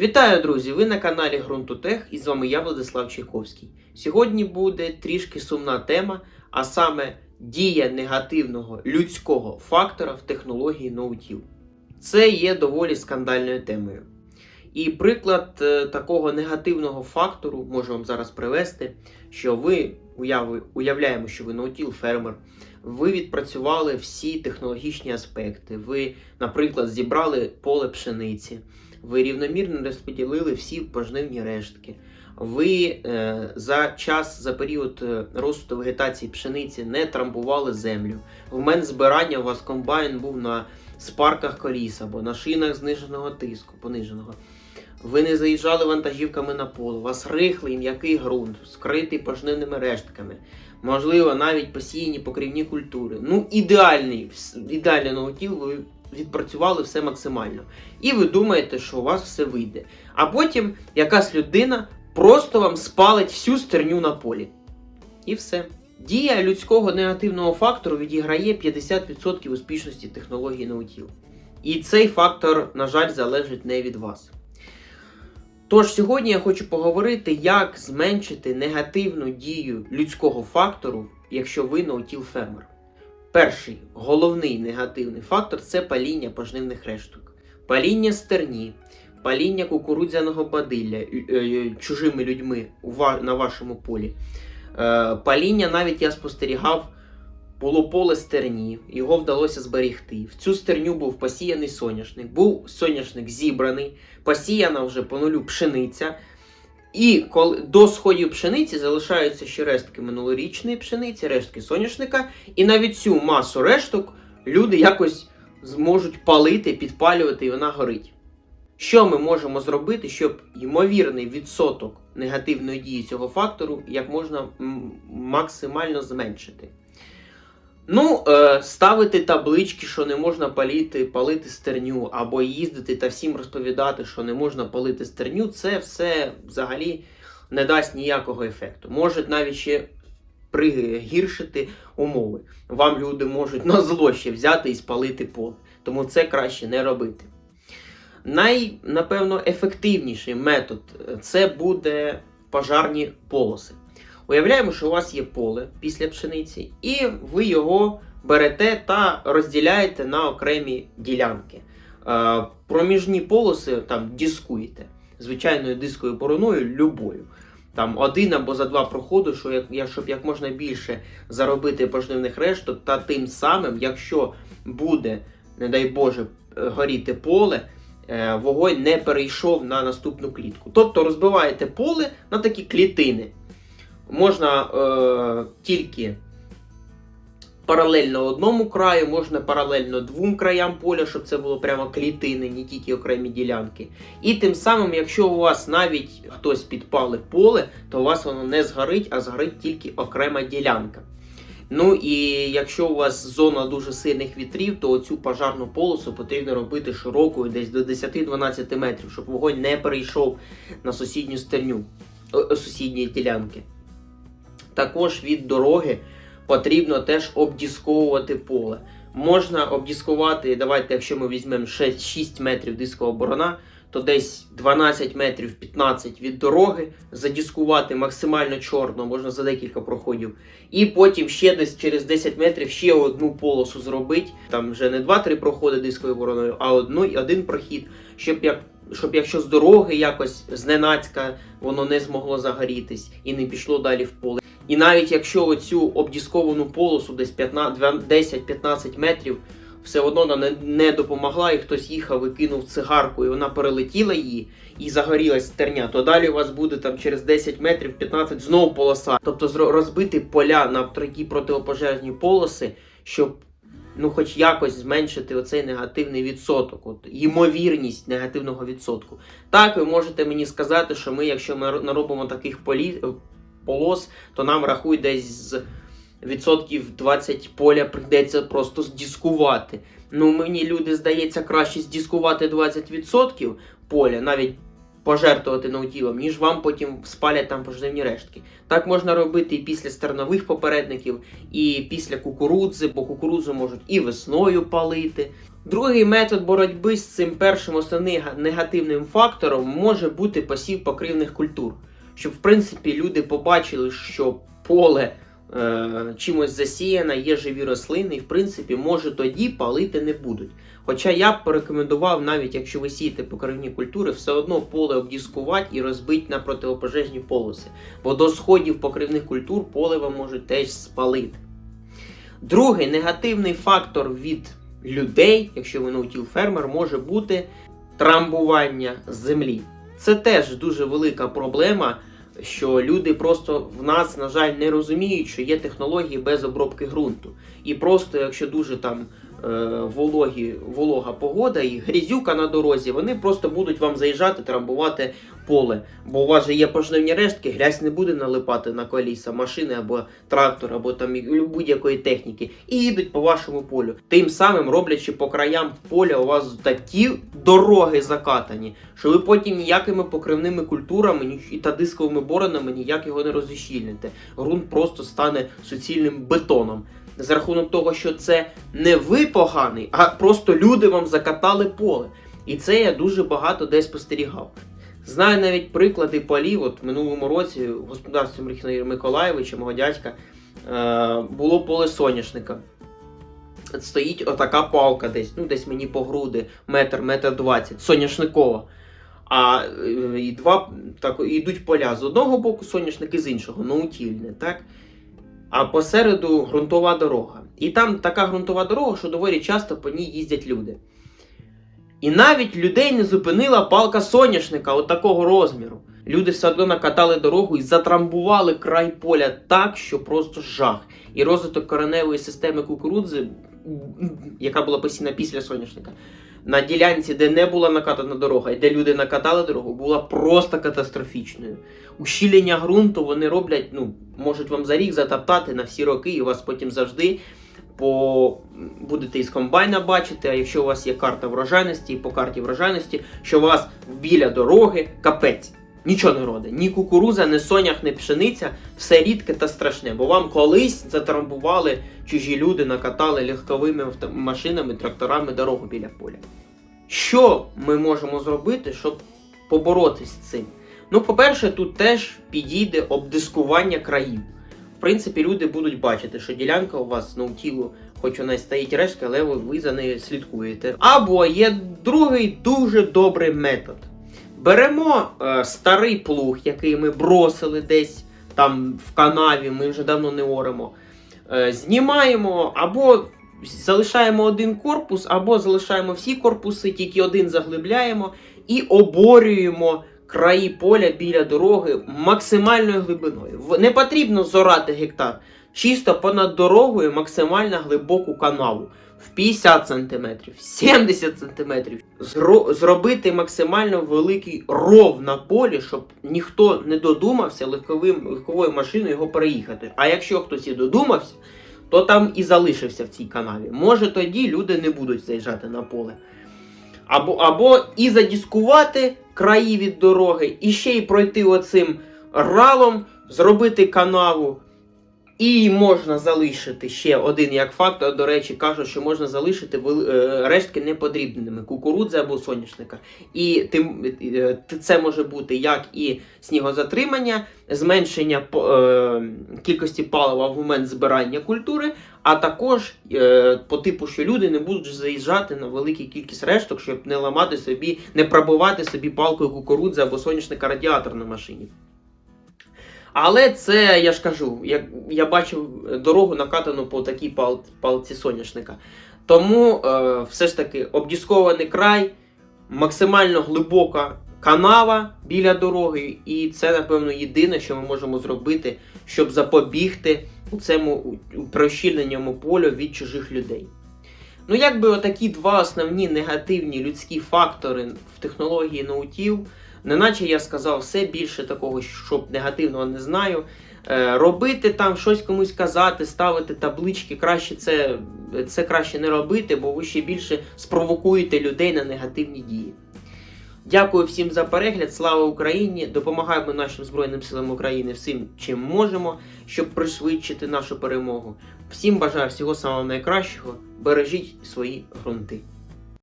Вітаю, друзі! Ви на каналі Грунтутех і з вами я, Владислав Чайковський. Сьогодні буде трішки сумна тема, а саме дія негативного людського фактора в технології ноутіл. Це є доволі скандальною темою. І приклад е, такого негативного фактору можу вам зараз привести, що ви уяви, уявляємо, що ви ноутіл фермер, ви відпрацювали всі технологічні аспекти. Ви, наприклад, зібрали поле пшениці, ви рівномірно розподілили всі пожнивні рештки. Ви е, за час, за період е, росту вегетації пшениці не трамбували землю. В момент збирання у вас комбайн був на спарках коліс або на шинах зниженого тиску, пониженого. Ви не заїжджали вантажівками на поле, у вас рихлий м'який ґрунт, скритий пожнивними рештками, можливо, навіть посіяні покрівні культури. Ну, ідеальний, ідеальний ноутіл, ви відпрацювали все максимально. І ви думаєте, що у вас все вийде. А потім якась людина просто вам спалить всю стерню на полі. І все. Дія людського негативного фактору відіграє 50% успішності технології ноутіл. І цей фактор, на жаль, залежить не від вас. Тож сьогодні я хочу поговорити, як зменшити негативну дію людського фактору, якщо ви ноутіл фермер. Перший головний негативний фактор це паління пожнивних решток, паління стерні, паління кукурудзяного бадилля е, е, чужими людьми на вашому полі. Е, Паління навіть я спостерігав було поле стерні, його вдалося зберегти. В цю стерню був посіяний соняшник, був соняшник зібраний, посіяна вже по нулю пшениця. І коли до сходів пшениці залишаються ще рештки минулорічної пшениці, рештки соняшника, і навіть цю масу решток люди якось зможуть палити, підпалювати, і вона горить. Що ми можемо зробити, щоб ймовірний відсоток негативної дії цього фактору як можна максимально зменшити? Ну, е, ставити таблички, що не можна палити, палити стерню, або їздити та всім розповідати, що не можна палити стерню, це все взагалі не дасть ніякого ефекту. Може навіть ще пригіршити умови. Вам люди можуть на зло ще взяти і спалити поле. Тому це краще не робити. Най, напевно, ефективніший метод е, це буде пожарні полоси. Уявляємо, що у вас є поле після пшениці, і ви його берете та розділяєте на окремі ділянки. Е, Проміжні полоси там дискуєте звичайною дисковою бороною любою. Там один або за два проходи, що як, щоб як можна більше заробити пожнивних решток, та тим самим, якщо буде, не дай Боже, е, горіти поле, е, вогонь не перейшов на наступну клітку. Тобто розбиваєте поле на такі клітини можна е, тільки паралельно одному краю, можна паралельно двом краям поля, щоб це було прямо клітини, не тільки окремі ділянки. І тим самим, якщо у вас навіть хтось підпалить поле, то у вас воно не згорить, а згорить тільки окрема ділянка. Ну і якщо у вас зона дуже сильних вітрів, то цю пожарну полосу потрібно робити широкою десь до 10-12 метрів, щоб вогонь не перейшов на сусідню стерню е, сусідньої ділянки. Також від дороги потрібно теж обдісковувати поле. Можна обдіскувати, давайте, якщо ми візьмемо 6, 6 метрів дискова борона, то десь 12 метрів 15 від дороги задіскувати максимально чорно, можна за декілька проходів. І потім ще десь через 10 метрів ще одну полосу зробити. Там вже не 2-3 проходи дисковою бороною, а одну, один прохід, щоб як. Щоб якщо з дороги якось зненацька воно не змогло загорітись і не пішло далі в поле. І навіть якщо оцю обдісковану полосу десь 15 10-15 метрів все одно вона не, не допомогла, і хтось їхав і кинув цигарку, і вона перелетіла її і загорілась стерня, то далі у вас буде там через 10 метрів 15 знову полоса. Тобто розбити поля на такі протипожежні полоси, щоб ну хоч якось зменшити оцей негативний відсоток, от ймовірність негативного відсотку. Так, ви можете мені сказати, що ми, якщо ми наробимо таких полі... полос, то нам рахуй десь з відсотків 20 поля прийдеться просто здіскувати. Ну, мені люди здається краще здіскувати 20% поля, навіть пожертвувати ноутілом, ніж вам потім спалять там пожежні рештки. Так можна робити і після стернових попередників, і після кукурудзи, бо кукурудзу можуть і весною палити. Другий метод боротьби з цим першим основним негативним фактором може бути посів покривних культур. Щоб в принципі люди побачили, що поле е, чимось засіяне, є живі рослини, і в принципі, може тоді палити не будуть. Хоча я б порекомендував, навіть якщо ви сієте покривні культури, все одно поле обдіскувати і розбити на противопожежні полоси. Бо до сходів покривних культур поле вам можуть теж спалити. Другий негативний фактор від людей, якщо ви наутіл фермер, може бути трамбування землі. Це теж дуже велика проблема, що люди просто в нас, на жаль, не розуміють, що є технології без обробки ґрунту. І просто, якщо дуже там е, вологі, волога погода і грізюка на дорозі, вони просто будуть вам заїжджати, трамбувати поле. Бо у вас же є пожнивні рештки, грязь не буде налипати на коліса машини або трактора, або там будь-якої техніки, і їдуть по вашому полю. Тим самим роблячи по краям поля, у вас такі дороги закатані, що ви потім ніякими покривними культурами та дисковими боронами ніяк його не розщільните. Ґрунт просто стане суцільним бетоном. За рахунок того, що це не ви поганий, а просто люди вам закатали поле. І це я дуже багато де спостерігав. Знаю навіть приклади полів. От в минулому році в господарстві Миколаєвича, мого дядька, е, було поле соняшника. Стоїть отака палка десь, ну десь мені по груди, метр, метр двадцять, соняшникова. А е, і два так, йдуть поля з одного боку соняшник і з іншого, наутільне, так? А посереду ґрунтова дорога. І там така ґрунтова дорога, що доволі часто по ній їздять люди. І навіть людей не зупинила палка соняшника от такого розміру. Люди все одно накатали дорогу і затрамбували край поля так, що просто жах. І розвиток кореневої системи кукурудзи, яка була посіяна після соняшника, на ділянці, де не була накатана дорога, і де люди накатали дорогу, була просто катастрофічною. Ущілення ґрунту вони роблять, ну, можуть вам за рік затоптати на всі роки, і у вас потім завжди по будете із комбайна бачити, а якщо у вас є карта врожайності, і по карті врожайності, що у вас біля дороги капець. Нічого не роде. Ні кукуруза, ні сонях, ні пшениця, все рідке та страшне. Бо вам колись затрамбували чужі люди, накатали легковими машинами, тракторами дорогу біля поля. Що ми можемо зробити, щоб поборотись з цим? Ну, по-перше, тут теж підійде обдискування країв. В принципі, люди будуть бачити, що ділянка у вас ну, тілу, хоч вона й стоїть решка, але ви за нею слідкуєте. Або є другий дуже добрий метод. Беремо е, старий плуг, який ми бросили десь там в канаві, ми вже давно не оремо. Е, знімаємо або залишаємо один корпус, або залишаємо всі корпуси, тільки один заглибляємо і оборюємо краї поля біля дороги максимальною глибиною. Не потрібно зорати гектар. Чисто понад дорогою максимально глибоку канаву в 50 см, 70 см. Зро- зробити максимально великий ров на полі, щоб ніхто не додумався легковим, легковою машиною його переїхати. А якщо хтось і додумався, то там і залишився в цій канаві. Може тоді люди не будуть заїжджати на поле. Або, або і задіскувати краї від дороги, і ще й пройти оцим ралом, зробити канаву. І можна залишити ще один як фактор. До речі, кажуть, що можна залишити е, рештки неподрібненими кукурудзи або соняшника. І тим е, це може бути як і снігозатримання, зменшення е, кількості палива в момент збирання культури, а також по типу, що люди не будуть заїжджати на велику кількість решток, щоб не ламати собі, не пробивати собі палкою кукурудзи або соняшника радіатор на машині. Але це я ж кажу, я, я бачив дорогу накатану по такій пал, палці соняшника. Тому е, все ж таки обдіскований край, максимально глибока канава біля дороги, і це, напевно, єдине, що ми можемо зробити, щоб запобігти цьому прощільненому полю від чужих людей. Ну, якби отакі два основні негативні людські фактори в технології наутів, неначе я сказав все більше такого, щоб негативного не знаю. Е, робити там щось комусь казати, ставити таблички, краще це, це краще не робити, бо ви ще більше спровокуєте людей на негативні дії. Дякую всім за перегляд. Слава Україні! Допомагаємо нашим Збройним силам України всім, чим можемо, щоб пришвидшити нашу перемогу. Всім бажаю всього самого найкращого. Бережіть свої ґрунти.